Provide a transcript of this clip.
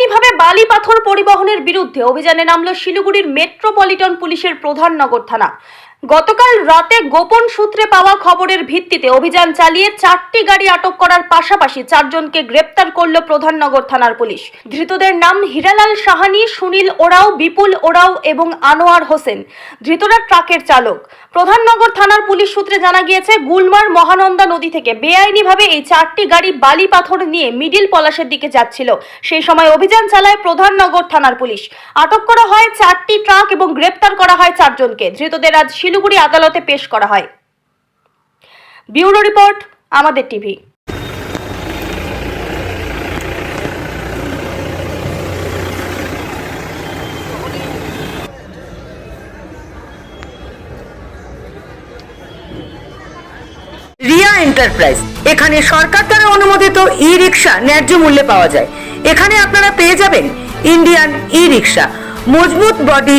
বেআইনিভাবে বালি পাথর পরিবহনের বিরুদ্ধে অভিযানে নামল শিলিগুড়ির মেট্রোপলিটন পুলিশের প্রধান নগর থানা। গতকাল রাতে গোপন সূত্রে পাওয়া খবরের ভিত্তিতে অভিযান চালিয়ে চারটি গাড়ি আটক করার পাশাপাশি চারজনকে গ্রেপ্তার করল প্রধাননগর থানার পুলিশ। ধৃতদের নাম হিরালাল সাহানি, সুনীল ওরাও, বিপুল ওরাও এবং আনোয়ার হোসেন। ধৃতরা ট্রাকের চালক। প্রধাননগর থানার পুলিশ সূত্রে জানা গিয়েছে, গুলমার মহানন্দা নদী থেকে বেআইনিভাবে এই চারটি গাড়ি বালি পাথর নিয়ে মিডিল পলাশের দিকে যাচ্ছিল। সেই সময় অভিযান চালায় প্রধাননগর থানার পুলিশ। আটক করা হয় চারটি ট্রাক এবং গ্রেপ্তার করা হয় চারজনকে। ধৃতদের আজ শিলিগুড়ি আদালতে পেশ করা হয়। ব্যুরো রিপোর্ট, আমাদের টিভি। রিয়া এন্টারপ্রাইজ। এখানে সরকার দ্বারা অনুমোদিত ই রিক্সা ন্যায্য মূল্যে পাওয়া যায়। এখানে আপনারা পেয়ে যাবেন ইন্ডিয়ান ই রিক্সা মজবুত বডি